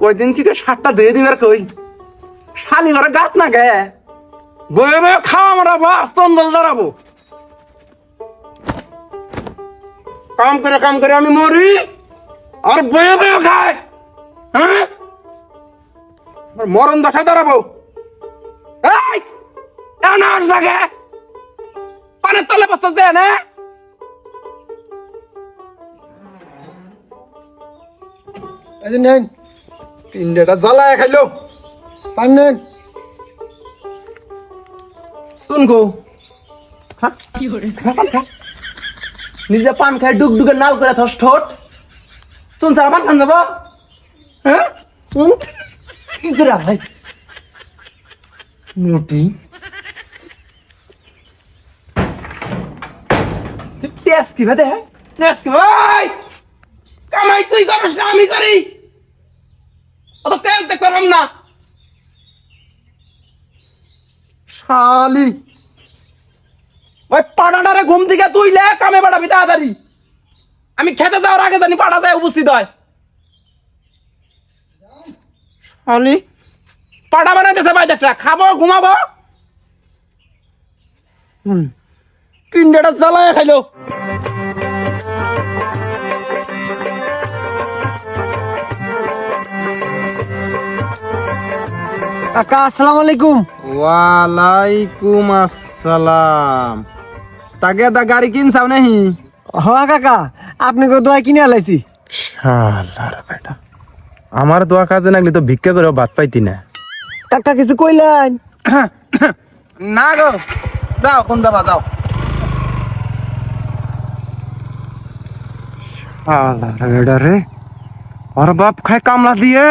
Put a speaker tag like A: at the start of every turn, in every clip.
A: কই দিন থেকে সাতটা ধুয়ে দিবার কই? শালি ঘরে গাছ না গে। বয়ে বয়ে খাওয়া মারাবো আস্তন বল দাঁড়াবো কাম করে কাম করে আমি মরি, আর বয়ে বয়ে খায় হ্যাঁ? মরণ দশা দাঁড়াবো এই এনার জাগে পানের তলে বসতে দেয় না?
B: এই নেন।
A: তিনটা জ্বালায় খাইলো।
B: পান নেন
A: শুন গো। হ্যাঁ? নিজে পান খাই ডুক ডুকে নাল করে থস ঠোঁট। শুন স্যার পান খান যাব? হ্যাঁ কি করে ভাই মোটি। টেস কি ভাই টেস কি? ভাই কামাই তুই করিস না আমি করি। অত তেল তে করম না। শালি। ওই পাটাটারে ঘুম থেকে তুইলে কামে পাঠাবি তাড়াতাড়ি। আমি খেতে যাওয়ার আগে জানি পাটা যায় উপস্থিত হয়। শালি। পাটা বানাইতেছে একটা খাব, ঘুমাবো। হুম। কিন্ডাটা জ্বালায় খাইলো।
B: কাকা আসসালামু আলাইকুম।
A: ওয়ালাইকুম আসসালাম। তাকে দা গাড়ি কিনছাও নাহি?
B: হ কাকা আপনি কো দোয়া কিনে আলাইছি।
C: শালার বেটা। আমার দোয়া কাজে লাগলে তো ভিক্ষা করে ভাত পাইতি না।
B: কাকা কিছু কইলেন?
A: না গো যাও কোন যাবা যাও
C: শালার বেটা রে ওর বাপ খায় কামলা দিয়ে।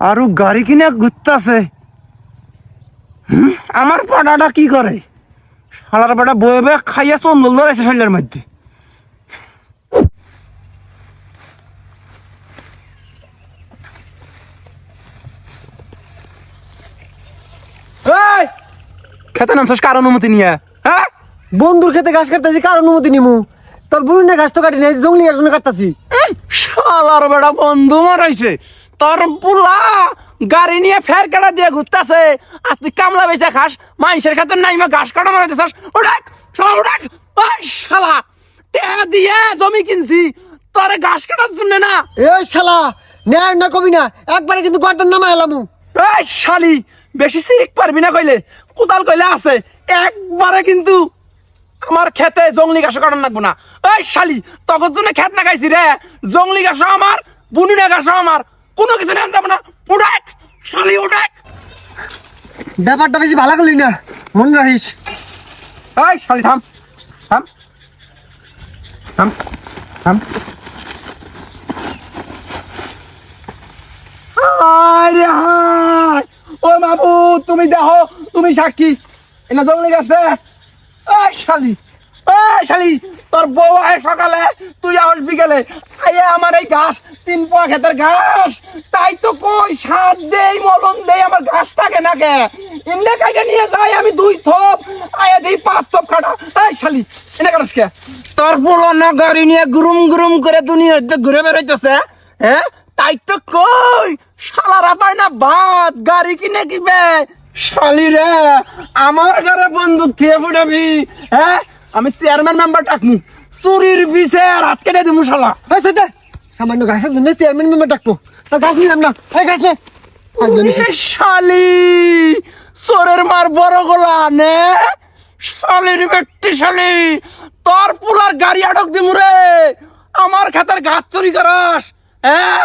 C: আরও গাড়ি কিনে ঘুরতাছে। আমার পাড়াটা কি করে? শালার বেটা বয়ে বয়ে খাইয়া চন্দল ধরেছে শরীরের মধ্যে।
A: এই! খেতে নামছস কার অনুমতি নিয়ে? হ্যাঁ?
B: বন্ধুর খেতে ঘাস কাটতাছি কার অনুমতি নিমু? তোর বুড়ি না ঘাস তো কাটি নাই জঙ্গলি ঘাস কাটতাছি?
A: শালার বেটা বন্ধু মারাইছে। তোর পুলা গাড়ি নিয়ে ফের কাটা দিয়ে ঘুরতেছে? আর তুই কামলা বেচে খাস মানুষের খাতে নাই মা ঘাস কাটা মারাইতেছাস ওডাক শালা ওডাক ওই শালা টেয়া দিয়ে জমি কিনছি। তোরে ঘাস কাটার জন্য না।
B: এই শালা নেয় না কবি না একবারে কিন্তু গর্দান নামা এলামু।
A: এই শালি বেশি সিরিক পারবি না কইলে কোদাল কইলে আছে। একবারে কিন্তু আমার খেতে জঙ্গলি ঘাস কাটার লাগবো না। এই শালি তখন জন্য খেত না খাইছি রে। জঙ্গলি ঘাস আমার বুনুনা ঘাস আমার। কোনো কিছু নেন যাব না। উড়াক শালি উড়াক।
B: ব্যাপারটা বেশি ভালো করলি না মনে রাখিস।
A: এই শালি থাম থাম থাম থাম। হায় রে হায়। ও বাবু তুমি দেখো তুমি সাক্ষী। এনা জঙ্গলি গাছে। এই শালি। শালি, তোর বউ আয় সকালে, তুই আস বিকেলে। আয়ে আমার এই ঘাস, তিন পোয়া ক্ষেতের ঘাস। তাই তো কই সাত দেই মলন দেই, আমার ঘাস থাকে না কে? ইন্দে কাইটা নিয়ে যাই আমি দুই থপ। আয়া দেই পাঁচ থপ কাটা এই শালি, এনে কাটাস কে? তোর পুরনো গাড়ি নিয়ে গুরুম গুরুম করে দুনিয়াতে ঘুরে বেরোইতেছে হ্যাঁ তাই তো কই শালারা পায় না ভাত গাড়ি কিনে কিবে? শালি রে, আমার ঘরে বন্দুক থিয়ে ফুটাবি হ্যাঁ আমি চেয়ারম্যান মেম্বার ডাকমু। চুরির বিছে রাত কেটে দিমু শালা।
B: এই সেটা সামান্য ঘাসের জন্য চেয়ারম্যান মেম্বার ডাকবো। তার ঘাস নিলাম না। এই ঘাস নে।
A: শালি চোরের মার বড় গোলা নে। শালির বেট্টি শালি তোর পুলার গাড়ি আটক দিমু রে। আমার খাতার গাছ চুরি করাস হ্যাঁ?